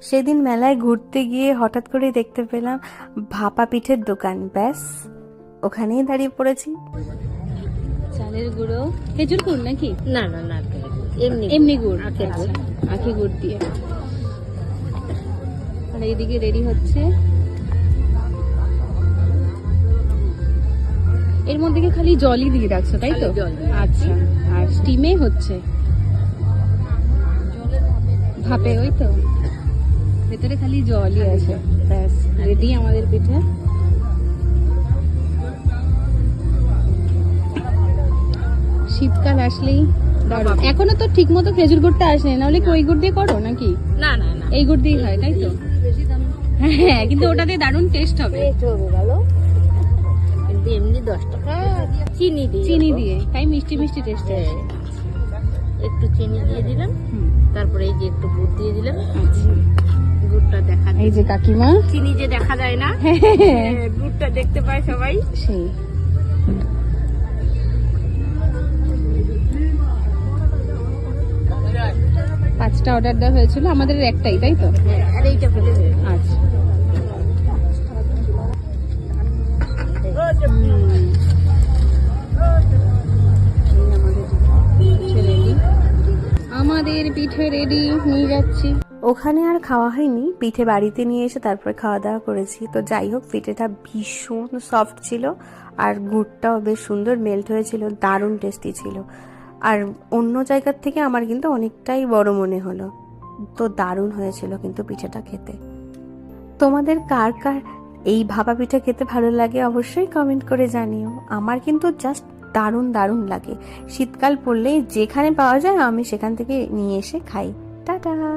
সেদিন মেলায় ঘুরতে গিয়ে হঠাৎ করে দেখতে পেলাম ভাপা পিঠের দোকান ব্যাস ওখানেই দাঁড়িয়ে পড়েছি। চালের গুঁড়ো। খেজুর গুড় নাকি? না না না এমনি এমনি গুড়। গুড়। আচ্ছা, আখে গুড় দিয়ে। আর এইদিকে রেডি হচ্ছে। এর মধ্যে কি খালি জলই দিয়ে রাখছো তাই তো? আচ্ছা আর স্টিমে হচ্ছে? ভাপে ওই তো। ভেতরে খালি জলই আছে। ব্যাস রেডি আমাদের পিঠে। শীতকাল আসলেই দারুণ এখনও তো ঠিক মতো খেজুর গুড়টা আসেনি নাহলে কি ওই গুড় দিয়ে করো নাকি? না না না। এই গুড় দিয়ে হয় তাই তো? হ্যাঁ কিন্তু ওটাতে দারুণ টেস্ট হবে। ভালো। এমনি দশ টাকা চিনি দিয়ে চিনি দিয়ে তাই মিষ্টি মিষ্টি টেস্ট হ্যাঁ। আসে একটু চিনি দিয়ে দিলাম তারপরে এই যে একটু গুড় দিয়ে দিলাম। আচ্ছা। এই যে কাকিমা। চিনি যে দেখা যায় না। হ্যাঁ, হ্যাঁ, গুড়টা দেখতে পায় সবাই। সেই। পাঁচটা অর্ডার দেওয়া হয়েছিল আমাদের একটাই তাই তো? হ্যাঁ। আচ্ছা। আমাদের পিঠে রেডি নিয়ে যাচ্ছি। ওখানে আর খাওয়া হয়নি। পিঠে বাড়িতে নিয়ে এসে তারপরে খাওয়া দাওয়া করেছি। তো যাই হোক, পিঠেটা ভীষণ সফট ছিল আর গুড়টাও বেশ সুন্দর মেল্ট হয়েছিল, দারুণ টেস্টি ছিল। আর অন্য জায়গার থেকে আমার কিন্তু অনেকটাই বড় মনে হলো। তো দারুণ হয়েছিল কিন্তু পিঠেটা খেতে। তোমাদের কার কার এই ভাপা পিঠা খেতে ভালো লাগে অবশ্যই কমেন্ট করে জানিও। আমার কিন্তু জাস্ট দারুণ দারুণ লাগে। শীতকাল পড়লেই যেখানে পাওয়া যায় আমি সেখান থেকে নিয়ে এসে খাই। টাটা!